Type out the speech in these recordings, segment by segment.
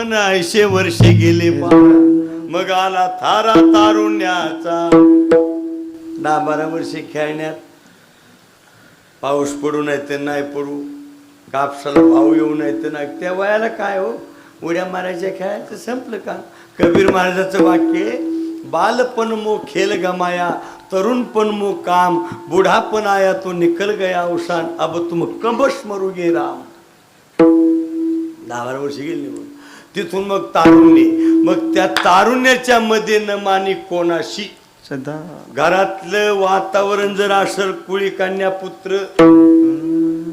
पण ऐशे वर्षे गेले मग आला थारा तारुण्याचा. दहा बारा वर्षे खेळण्यात. पाऊस पडू नाही तर नाही पडू. कापसाला भाऊ येऊ नाही तर नाही. त्या वयाला काय हो? उड्या मारायच्या खेळायचं संपलं का? कबीर महाराजाचं वाक्य बालपण मो खेल गमाया तरुणपण मो काम बुढापण आया तो निकल गया अवसान अब तुम कबश मरू गे राम. दहा बारा वर्षी गेली तिथून मग तारुण्य. मग त्या तारुण्याच्या मध्ये न मानी कोणाशी? सदा घरातलं वातावरण जर असेल कुळी कन्या पुत्र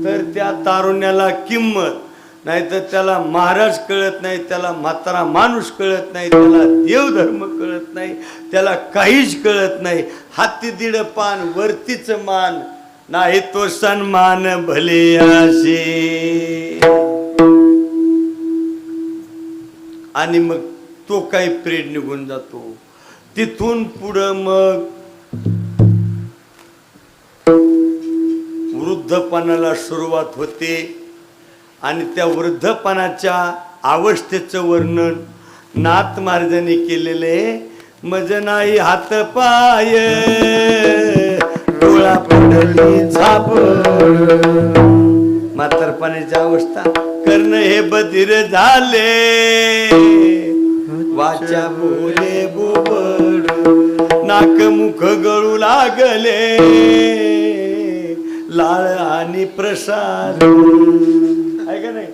तर त्या तारुण्याला किंमत. नाहीतर त्याला महाराज कळत नाही त्याला म्हातारा माणूस कळत नाही त्याला देवधर्म कळत नाही त्याला काहीच कळत नाही. हाती दीड पान वरतीच मान. नाही तो सन्मान भले असे आणि मग तो काही प्रेड निघून जातो. तिथून पुढं मग वृद्धपणाला सुरुवात होते. आणि त्या वृद्धपणाच्या अवस्थेचं वर्णन नाथ महाराजांनी केलेले मज नाही हात पाय डोळा पडली झाप म्हातारपणाची अवस्था. कर्ण हे बधीर झाले. वाचा बोले बोबड नाक मुख गळू लागले. लाळ आणि प्रसाद. आहे का नाही?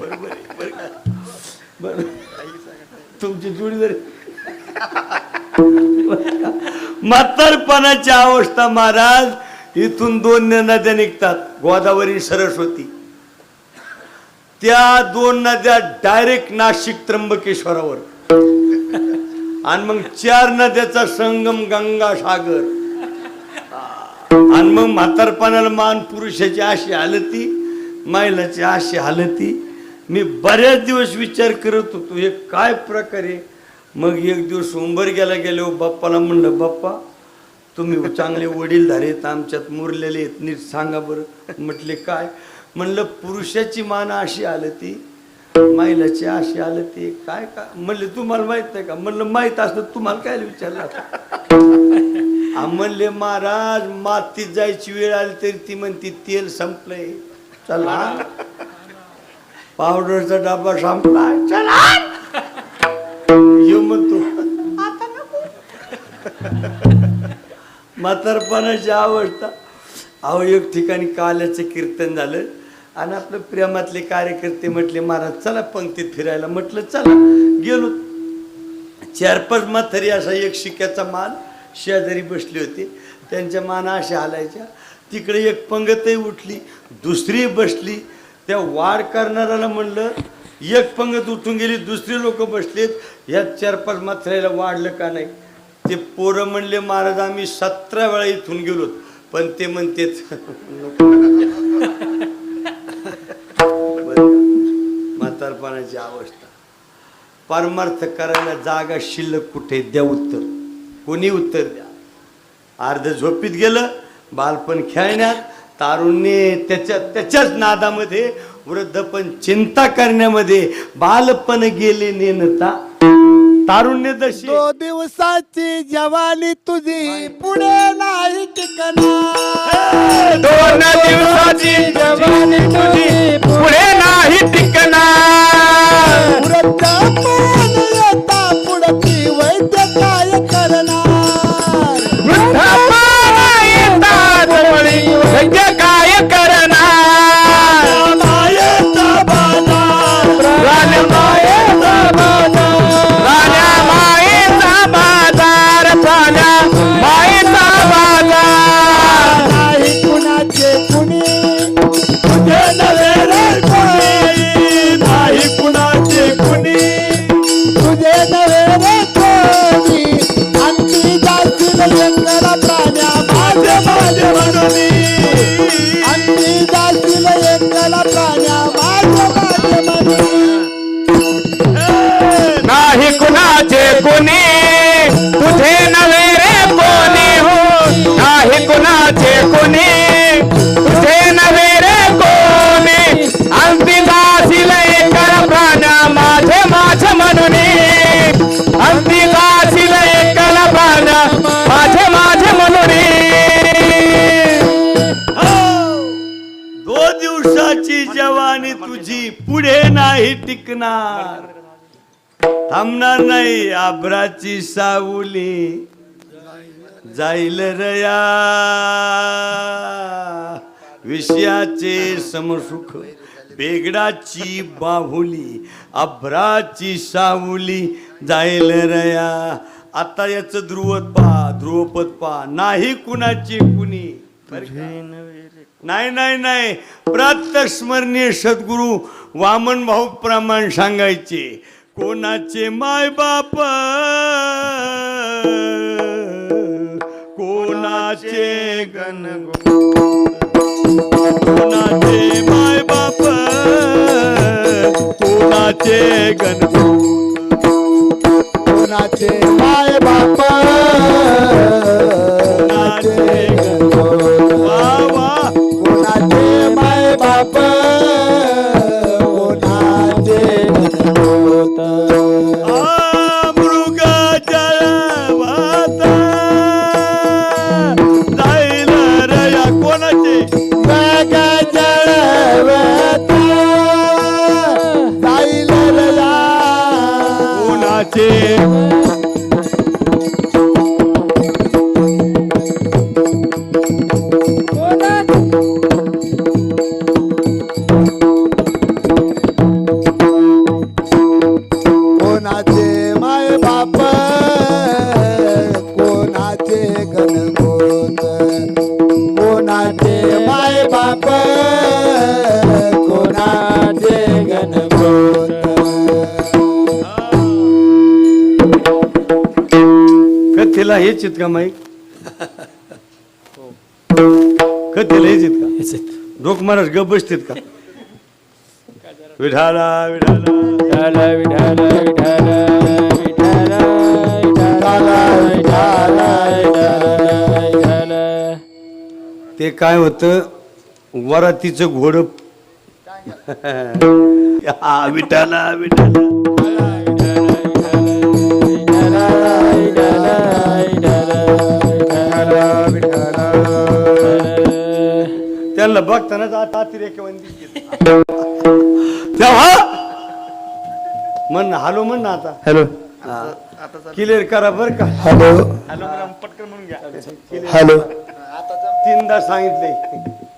बरोबर तुमची जुडी जरी. म्हातारपणाची अवस्था महाराज इथून दोन नद्या निघतात. गोदावरी सरस्वती. त्या दोन नद्या डायरेक्ट नाशिक त्र्यंबकेश्वरावर. आणि मग चार नद्याचा संगम गंगा सागर. आणि मग म्हातारपणाला मान पुरुषाची अशी हालती महिलाची अशी हालती. मी बऱ्याच दिवस विचार करत होतो हे काय प्रकारे मग एक दिवस उंबर गेला गेलो बाप्पाला म्हणलं बाप्पा तुम्ही चांगले वडील धारेत आमच्यात मुरलेले आहेत नीट सांगा बरं. म्हटले काय? म्हणलं पुरुषाची मान अशी आलं ती महिलाची अशी आलं ती काय का म्हणले तुम्हाला माहीत नाही का? म्हणलं माहीत असलं तुम्हाला काय विचारलं म्हणले महाराज मातीत जायची वेळ आली तरी ती म्हणती तेल संपलंय. चला. पावडरचा डबा संपला. चला. येऊ म्हणतो म्हातारपणाची अवस्था. अहो एक ठिकाणी काल्याचं कीर्तन झालं. आणि आपलं प्रेमातले कार्यकर्ते म्हटले महाराज चला पंक्तीत फिरायला. म्हटलं चला. गेलो. चार पाच म्हातारी असा एक शिक्याचा मान शेजारी बसली होती. त्यांच्या माना अशा हालायच्या. तिकडे एक पंगतही उठली. दुसरी बसली. त्या वाढ करणाऱ्याला म्हणलं एक पंगत उठून गेली दुसरी लोक बसलेत. ह्या चार पाच म्हाताऱ्याला वाढलं का नाही? ते पोरं म्हणले महाराज आम्ही सतरा वेळा इथून गेलो पण ते म्हणतेच म्हातारपणाची अवस्था. परमार्थ करायला जागा शिल्लक कुठे? द्या उत्तर. कोणी उत्तर द्या? अर्ध झोपीत गेलं बालपण खेळण्यात तारुण्य त्याच्या त्याच्याच नादामध्ये वृद्धपण चिंता करण्यामध्ये बालपण गेले नेनता तारुण्य दशी. दो दिवसाची जवानी तुझी पुढे नाही टिकणार. दोन दिवसाची जवानी तुझी पुढे नाही टिकणार. पुढची वैद्य काय पुढे नाही टिकणार. थांबणार नाही आभ्राची सावली. जाईल रया. विषयाचे समसुख बेगडाची बाहुली अभ्राची सावली. जाईल रया. आता याचं ध्रुवत पा ध्रुवपद पहा नाही कुणाची कुणी. नाही नाही नाही. प्रत्यक्ष स्मरणीय सद्गुरु वामन भाऊ प्रमाण सांगायचे. कोणाचे माय बाप? कोणाचे गण कोणाचे माय बाप? कोणाचे गण कोणाचे माय हेच आहेत का माईक कथेला हेच आहेत का डोक महाराज गप बसतेत का? विठाला विठाला विठाला विठाला. ते काय होतं? वरातीचं घोड हा विठाला विठाला. त्यांना बघतानाच आता अतिरेक तेव्हा म्हण ना हॅलो म्हण ना आता हॅलो क्लिअर करा बर का. हॅलो हॅलो पटकन म्हणून घ्या. हॅलो तीनदा सांगितले.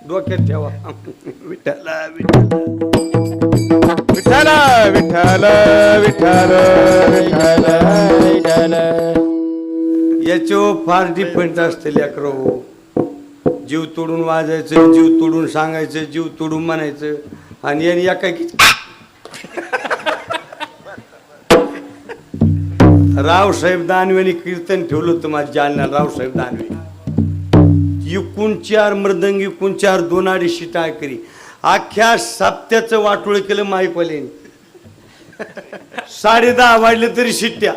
डोक्यात ठेवा. विठ्ठला विठ्ठला विठ्ठल विठ्ठल विठ्ठल याच्यावर फार डिफरंट असते लेकरो जीव तोडून वाजायचं जीव तोडून सांगायचं जीव तोडून म्हणायचं. आणि यांनी एका की रावसाहेब दानवेने कीर्तन ठेवलं होतं माझ्या जालना रावसाहेब दानवे. एकूण चार मृदंग एकूण चार दोन अडीचशे टाळकरी अख्ख्या साप्त्याचं वाटोळ केलं माईपालेने. साडे दहा वाढले तरी शिट्ट्या.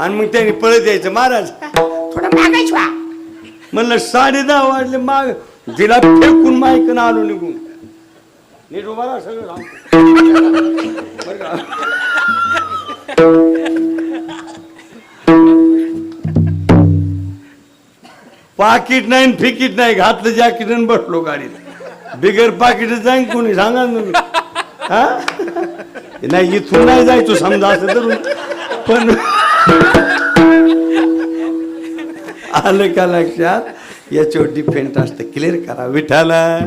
आणि मग त्यांनी पळत यायचं महाराज थोडं म्हणलं साडे दहा वाजले माग तिला फेकून माईकन आलो निघून. नीट उभा राहा सगळं सांगतो. बरं का? पाकिट नाही फिकीट नाही घातलं जॅकेट आणि बसलो गाडीत. बिगर पाकिट जाईन कोणी सांगा ना तुम्ही. हा? नाही इथून नाही जायचो समजा असं तर पण आलं का लक्षात? याच्यावर डिफेंट असतं क्लिअर करा. विठाला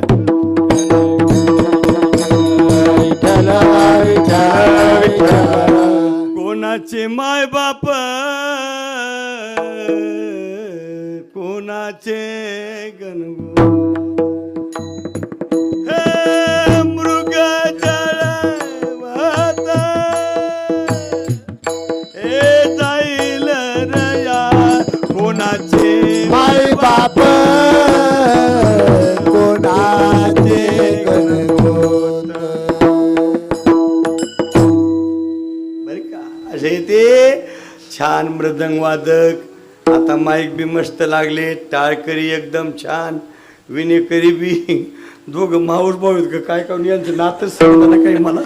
कोणाचे माय बाप? कोणाचे गणगो? मृदंग वादक आता माईक बी मस्त लागले टाळकरी एकदम छान विनेकरी बी. दोघं माऊस भाऊ का काय काऊन यांचं नातच समजा काही मला?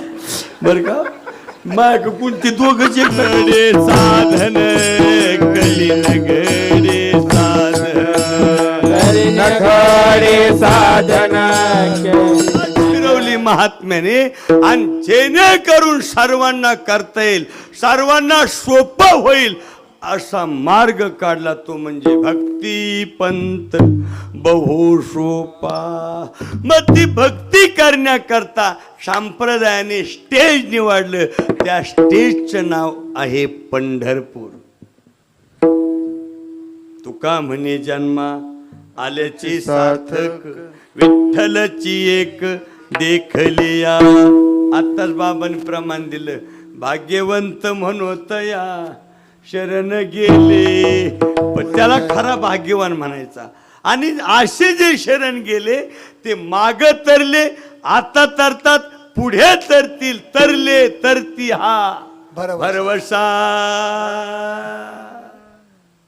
बरं का? मायक कोणती दोघंच एक साधन गली नगडे साधन. नखडे साधन फिरवली महात्म्याने आणि जेणेकरून सर्वांना करता येईल. सर्वांना सोपं होईल. असा मार्ग काढला तो म्हणजे भक्ती पंत बहु सोपा मग ती भक्ती करण्याकरता संप्रदायाने स्टेज निवडलं. त्या स्टेजचं नाव आहे पंढरपूर. तुका म्हणे जन्मा आल्याची सार्थक विठ्ठलची एक देखलिया आत्ताच बाबांनी प्रमाण दिलं. भाग्यवंत म्हणत या. शरण गेले. पण त्याला खरा भाग्यवान म्हणायचा. आणि असे जे शरण गेले ते माग तरले आता तरतात पुढे तरतील तरले तरती हा भरवसा.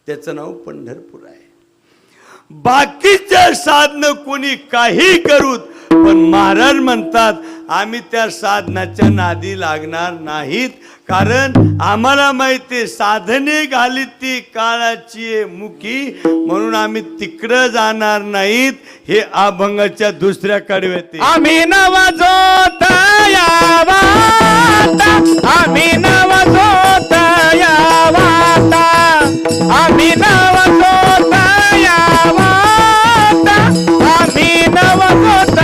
त्याचं नाव पंढरपूर आहे. बाकीच्या साधनं कोणी काही करूत पण महाराज म्हणतात आम्ही त्या साधनाच्या नादी लागणार नाहीत. कारण आम्हाला माहिती साधने घाली ती काळाची मुखी म्हणून आम्ही तिकडं जाणार नाहीत. हे अभंगाच्या दुसऱ्या कडव्यात आम्ही नवजोत आम्ही नवजोत आम्ही नवजोत आम्ही नवजोत